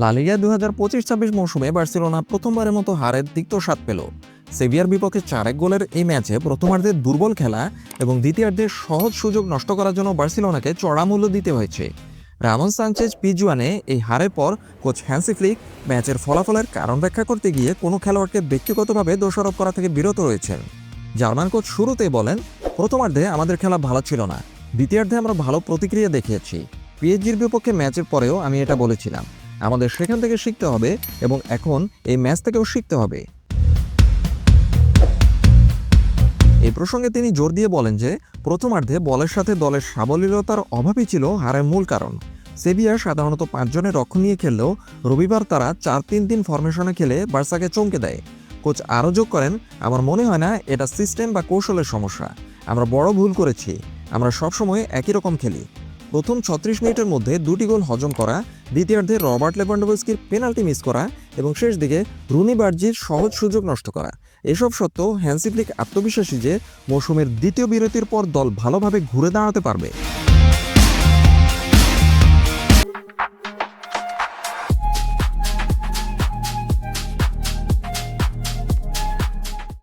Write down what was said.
La Liga দু হাজার পঁচিশ ছাব্বিশ মৌসুমে বার্সেলোনা প্রথমবারের মতো হারের তিক্ত স্বাদ পেল। সেভিয়ার বিপক্ষে চার এক গোলের এই ম্যাচে প্রথমার্ধের দুর্বল খেলা এবং দ্বিতীয়ার্ধের সহজ সুযোগ নষ্ট করার জন্য বার্সেলোনাকে চড়া মূল্য দিতে হয়েছে। রামন সানচেজ, পিজুয়ানে এই হারের পর কোচ হ্যান্সি ফ্লিক ম্যাচের ফলাফলের কারণ ব্যাখ্যা করতে গিয়ে কোনো খেলোয়াড়কে ব্যক্তিগতভাবে দোষারোপ করা থেকে বিরত রয়েছেন। জার্মান কোচ শুরুতেই বলেন, প্রথমার্ধে আমাদের খেলা ভালো ছিল না। দ্বিতীয়ার্ধে আমরা ভালো প্রতিক্রিয়া দেখিয়েছি। পিএইচজির বিপক্ষে ম্যাচের পরেও আমি এটা বলেছিলাম। আমাদের সেখান থেকে শিখতে হবে এবং এখন এই ম্যাচ থেকেও শিখতে হবে। এই প্রসঙ্গে তিনি জোর দিয়ে বলেন যে, প্রথমার্ধে বলের সাথে দলের সাবলীলতার অভাবই ছিল হারের মূল কারণ। সেভিয়া সাধারণত পাঁচজনের রক্ষণ নিয়ে খেললেও রবিবার তারা চার তিন তিন ফরমেশনে খেলে বার্সাকে চমকে দেয়। কোচ আরও যোগ করেন, আমার মনে হয় না এটা সিস্টেম বা কৌশলের সমস্যা। আমরা বড় ভুল করেছি। আমরা সবসময় একই রকম খেলি। প্রথম ছত্রিশ মিনিটের মধ্যে দুটি গোল হজম করা, দ্বিতীয়ার্ধে রবার্ট লেভান্ডোভস্কির পেনাল্টি মিস করা এবং শেষ দিকে রুনি বার্জির সহজ সুযোগ নষ্ট করা। এসব সত্ত্বেও হ্যান্সিফ্লিক আত্মবিশ্বাসী যে, মৌসুমের দ্বিতীয় বিরতির পর দল ভালোভাবে ঘুরে দাঁড়াতে পারবে।